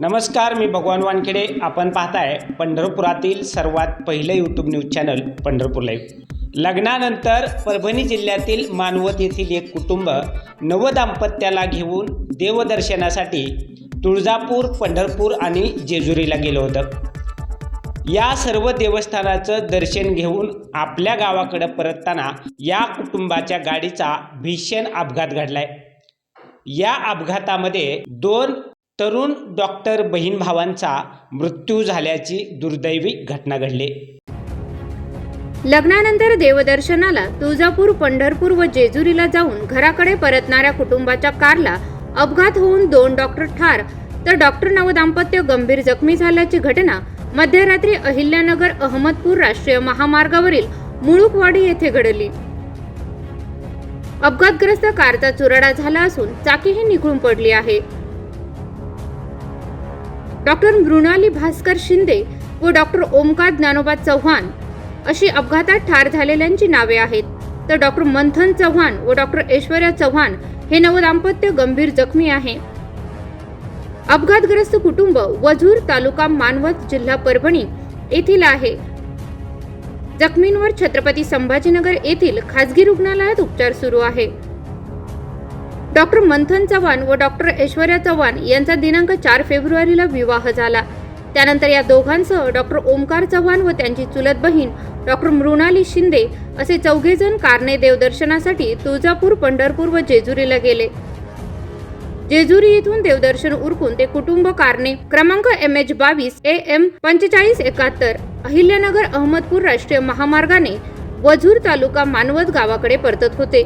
नमस्कार मी भगवान वानखेडे. आपण पाहताय पंढरपुरातील सर्वात पहिलं YouTube news channel Pandharpur live लग्नानंतर परभणी जिल्ह्यातील मानवत येथील एक कुटुंब नवदाम्पत्याला घेऊन देवदर्शनासाठी तुळजापूर पंढरपूर आणि जेजुरीला गेलं होतं. या सर्व देवस्थानाचं दर्शन घेऊन आपल्या गावाकडं परतताना या कुटुंबाच्या गाडीचा भीषण अपघात घडलाय. या अपघातामध्ये दोन तरुण डॉक्टर बहीण भावांचा मृत्यू झाल्याची दुर्दैवी घटना घडली. लग्नानंतर देवदर्शनाला तुळजापूर पंढरपूर व जेजुरीला जाऊन घराकडे परतणाऱ्या कुटुंबाच्या कारला अपघात होऊन दोन डॉक्टर ठार तर डॉक्टर नवदाम्पत्य गंभीर जखमी झाल्याची घटना मध्यरात्री अहिल्यानगर अहमदपूर राष्ट्रीय महामार्गावरील मुळुकवाडी येथे घडली. अपघातग्रस्त कारचा चुराडा झाला असून चाकीही निघून पडली आहे. डॉक्टर मृणाली भास्कर शिंदे व डॉक्टर ओमकार ज्ञानोबा चव्हाण अशी अपघातात ठार झालेल्यांची नावे आहेत. तर डॉक्टर मंथन चव्हाण व डॉक्टर ऐश्वर्या चव्हाण हे नवदाम्पत्य गंभीर जखमी आहे. अपघातग्रस्त कुटुंब वझूर तालुका मानवत जिल्हा परभणी येथील आहे. जखमींवर छत्रपती संभाजीनगर येथील खासगी रुग्णालयात उपचार सुरू आहे. डॉक्टर मंथन चव्हाण व डॉक्टर ऐश्वर्या चव्हाण यांचा दिनांक चार फेब्रुवारीला विवाह झाला. त्यानंतर या दोघांसह डॉक्टर ओमकार चव्हाण व त्यांची चुलत बहीण डॉक्टर मृणाली शिंदे असे चौघेजण कारणे देवदर्शनासाठी तुळजापूर पंढरपूर व जेजुरीला गेले. जेजुरी येथून देवदर्शन उरकून ते कुटुंब कारणे. क्रमांक एम एच बावीस ए एम पंचेचाळीस एकाहत्तर अहिल्यानगर अहमदपूर राष्ट्रीय महामार्गाने वझूर तालुका मानवत गावाकडे परतत होते.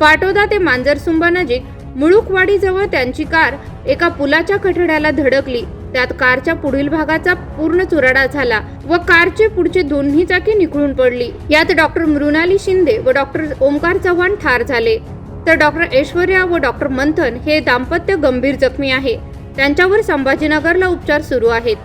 पाटोदा ते मांजरसुंबा नजीक मुळुकवाडीजवळ त्यांची कार एका पुलाच्या कठड्याला धडकली. त्यात कारच्या पुढील भागाचा पूर्ण चुराडा झाला व कारचे पुढचे दोन्ही चाकी निखळून पडली. यात डॉक्टर मृणाली शिंदे व डॉक्टर ओमकार चव्हाण ठार झाले. तर डॉक्टर ऐश्वर्या व डॉक्टर मंथन हे दाम्पत्य गंभीर जखमी आहे. त्यांच्यावर संभाजीनगरला उपचार सुरू आहेत.